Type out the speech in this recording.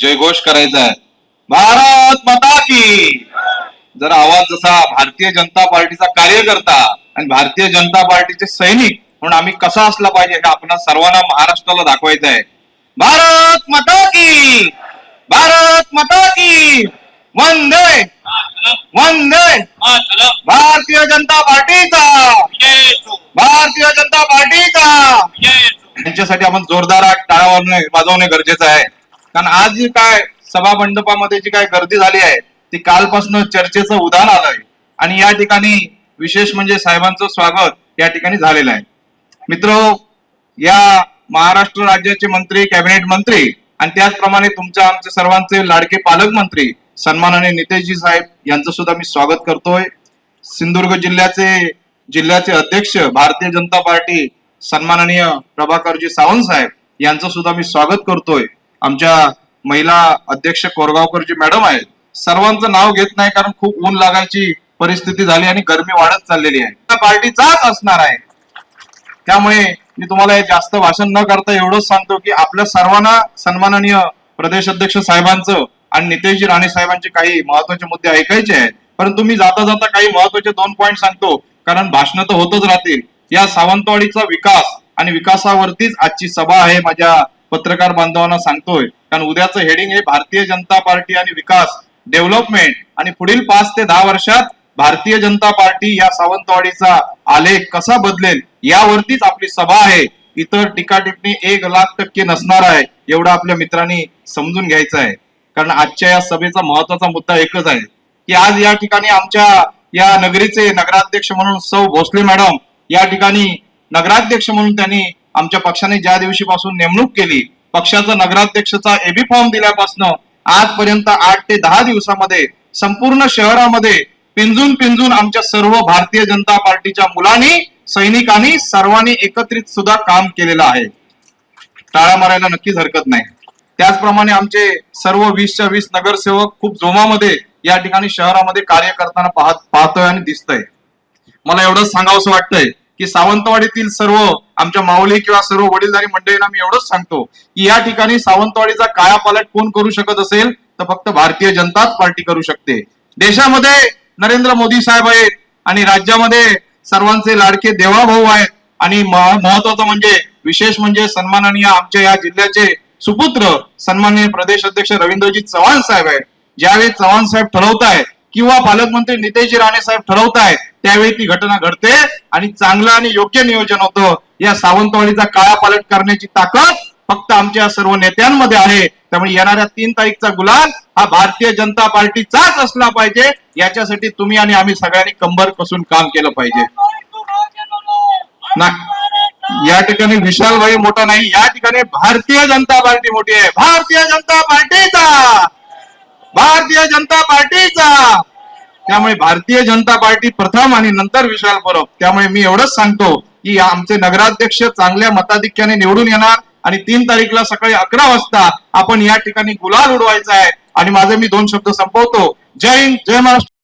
जयघोष करायचा आहे. भारत माता की. जर आवाज जसा भारतीय जनता पार्टीचा कार्यकर्ता आणि भारतीय जनता पार्टीचे सैनिक म्हणून आम्ही कसा असला पाहिजे हे आपण सर्वांना महाराष्ट्राला दाखवायचं आहे. भारत माता की. भारत माता की. वंदे. वंदे. भारतीय जनता पार्टीचा. भारतीय जनता पार्टीचा. यांच्यासाठी आपण जोरदार टाळा वाजवणे गरजेचं आहे. कारण आज जी काय सभा मंडपामध्ये जी काय गर्दी झाली आहे ती कालपासून चर्चेचं उदाहरण आलंय. आणि या ठिकाणी विशेष म्हणजे साहेबांचं स्वागत या ठिकाणी झालेलं आहे. मित्र या महाराष्ट्र राज्याचे मंत्री कॅबिनेट मंत्री आणि त्याचप्रमाणे तुमच्या आमचे सर्वांचे लाडके पालकमंत्री सन्माननीय नितेशजी साहेब यांचं सुद्धा मी स्वागत करतोय. सिंधुदुर्ग जिल्ह्याचे जिल्ह्याचे अध्यक्ष भारतीय जनता पार्टी सन्माननीय प्रभाकरजी सावंत साहेब यांचं सुद्धा मी स्वागत करतोय. आमच्या महिला अध्यक्ष कोरगावकरजी मॅडम आहेत. सर्वांचं नाव घेत नाही कारण खूप ऊन लागायची परिस्थिती झाली आणि गर्मी वाढत चाललेली आहे. त्या जात असणार आहे. त्यामुळे मी तुम्हाला हे जास्त भाषण न करता एवढंच सांगतो की आपल्या सर्वांना सन्माननीय प्रदेश अध्यक्ष साहेबांचं आणि नितेशजी राणे साहेबांचे काही महत्त्वाचे मुद्दे ऐकायचे आहेत. परंतु मी जाता जाता काही महत्त्वाचे दोन पॉईंट सांगतो कारण भाषणं तर होतच राहतील. या सावंतवाडीचा विकास आणि विकासावरतीच आजची सभा आहे माझ्या पत्रकार बांधवांना सांगतोय कारण उद्याचं हेडिंग हे भारतीय जनता पार्टी आणि विकास डेव्हलपमेंट आणि पुढील पाच ते दहा वर्षात भारतीय जनता पार्टी या सावंतवाडीचा आलेख कसा बदलेल यावरतीच आपली सभा आहे. इतर टीका टिप्पणी एक लाख टक्के नसणार आहे एवढं आपल्या मित्रांनी समजून घ्यायचं आहे. कारण आजच्या या सभेचा महत्त्वाचा मुद्दा एकच आहे की आज या ठिकाणी आमच्या या नगरीचे नगराध्यक्ष म्हणून सौ भोसले मॅडम या ठिकाणी नगराध्यक्ष म्हणून त्यांनी आमच्या पक्षाने ज्या दिवशीपासून नेमणूक केली पक्षाचा नगराध्यक्षचा एबी फॉर्म दिल्यापासून आजपर्यंत आठ ते दहा दिवसामध्ये संपूर्ण शहरामध्ये पिंजून पिंजून आमच्या सर्व भारतीय जनता पार्टीच्या मुलांनी सैनिकांनी सर्वांनी एकत्रित सुद्धा काम केलेलं आहे. टाळा मारायला नक्कीच हरकत नाही. त्याचप्रमाणे आमचे सर्व वीसच्या वीस नगरसेवक खूप जोमामध्ये या ठिकाणी शहरामध्ये कार्य करताना पाहत पाहतोय आणि दिसतंय. मला एवढंच सांगावंसं वाटतंय. की सावंतवाडीतील सर्व आमच्या माऊली किंवा सर्व वडीलधारी मंडळींना मी एवढंच सांगतो की या ठिकाणी सावंतवाडीचा कायापालट कोण करू शकत असेल तर फक्त भारतीय जनताच पार्टी करू शकते. देशामध्ये नरेंद्र मोदी साहेब आहेत आणि राज्यामध्ये सर्वांचे लाडके देवाभाऊ आहेत. आणि महत्वाचं म्हणजे विशेष म्हणजे सन्माननीय आमच्या या जिल्ह्याचे सुपुत्र सन्माननीय प्रदेश अध्यक्ष रवींद्रजी चव्हाण साहेब आहेत. ज्यावेळी चव्हाण साहेब ठरवतायत किंवा पालकमंत्री नितेशजी राणे साहेब ठरवतायत त्यावेळी ती घटना घडते. आणि चांगलं आणि योग्य नियोजन होतं. या सावंतवाडीचा काळापालट करण्याची ताकद फक्त आमच्या सर्व नेत्यांमध्ये आहे. त्यामुळे येणाऱ्या तीन तारीखचा गुलाल हा भारतीय जनता पार्टीचाच असला पाहिजे. याच्यासाठी तुम्ही आणि आम्ही सगळ्यांनी कंबर कसून काम केलं पाहिजे. ना या ठिकाणी विशालभाई मोठा नाही या ठिकाणी भारतीय जनता पार्टी मोठी आहे. भारतीय जनता पार्टीचा! भारतीय जनता पार्टीचा! त्यामुळे भारतीय जनता पार्टी प्रथम आणि नंतर विशाल परब. त्यामुळे मी एवढंच सांगतो की आमचे नगराध्यक्ष चांगल्या मताधिक्याने निवडून येणार आणि तीन तारीखला सकाळी अकरा वाजता आपण या ठिकाणी गुलाल उडवायचा आहे. आणि माझे मी दोन शब्द संपवतो. जय हिंद जय महाराष्ट्र.